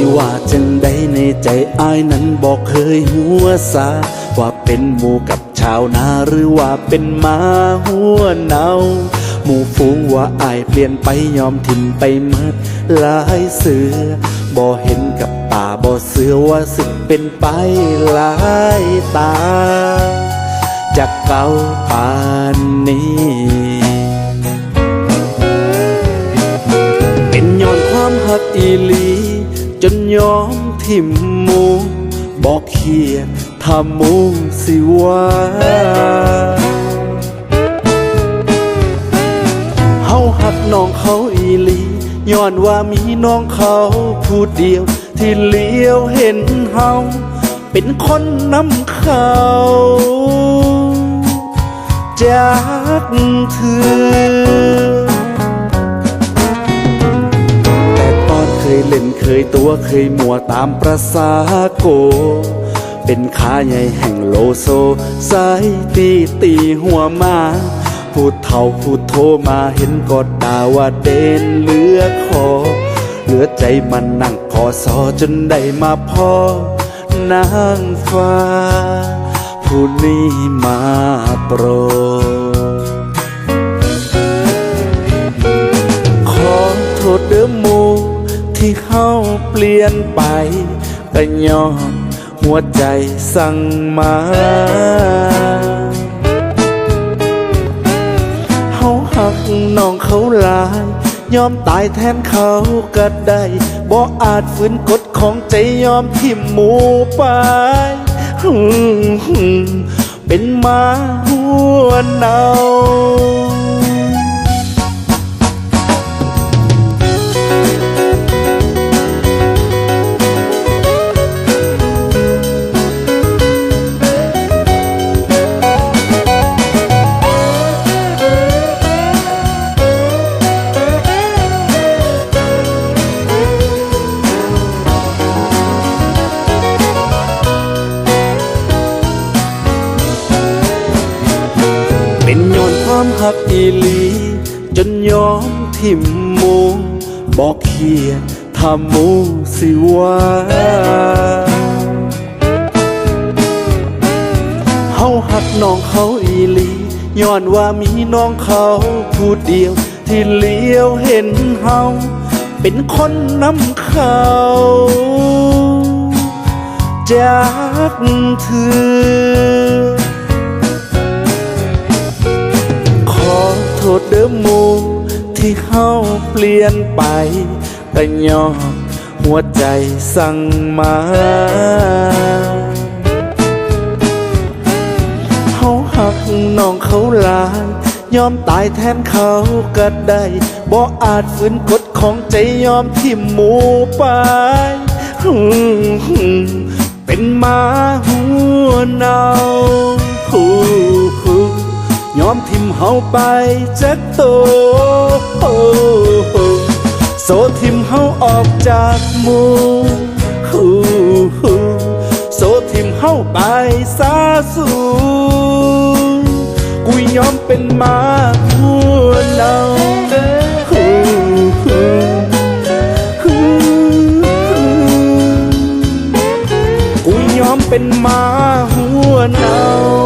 สิว่าจังใดในใจอายนั้นบอกเคยหัวซาว่าเป็นหมูกับชาวนาหรือว่าเป็นหมาหัวเนาหมูฟูงว่าอายเปลี่ยนไปยอมถิ่มไปมัดหลายเสือบ่เห็นกับตาบ่เสือว่าสึกเป็นไปหลายตา จากเก่าปานนี้ เป็นย้อนความหักอีหลี จนยอมทิมมูบอกเขียทำมูสิว่าเฮาหักน้องเขาอีลี ย้อนว่ามีน้องเขาผู้เดียว ที่เลี้ยวเห็นเฮาเป็นคนนำเขาจากเธอแต่ตอนเคยเล่น ยตัวเคยมัวตามประสาโก เป็นขาใหญ่แห่งโลโซ สายตีตีหัวมา พูดเท่าพูดโทมาเห็นกอดดาว่าเด่นเหลือคอ เหลือใจมันนั่งพอสอจนได้มาพ่อนางฟ้า ผู้นี้มาโปรดขอโทษเด้อหมู ที่เขาเปลี่ยนไปก็ยอมหัวใจสั่งมาเขาหักน้องเขาลายยอมตายแทนเขาก็ได้บ่อาจฝืนกฎของใจยอมทิ่มหมูไปเป็นมาหัวเนา ความหักอีหลี จนยอมทิมมูบอกเขียนทำมูสิว่าเฮาหักน้องเขาอีหลีย้อนว่ามีน้องเขาผู้เดียว ที่เลี้ยวเห็นเฮาเป็นคนนำเขาจากเธอ เด้อหมูที่เขาเปลี่ยนไป แต่ยอมหัวใจสั่งมาเขาหักน้องเขาลายยอมตายแทนเขาก็ได้บ่อาจฝืนกฎของใจยอมที่หมูไปเป็นหมาหัวเนา เฮาไปจากโตโอ้โหโซทิมเฮาออกจากมูโซทิมเฮาไปซาสูกูยยอมเป็นมาหัวเนากูยอมเป็นมาหัวเนา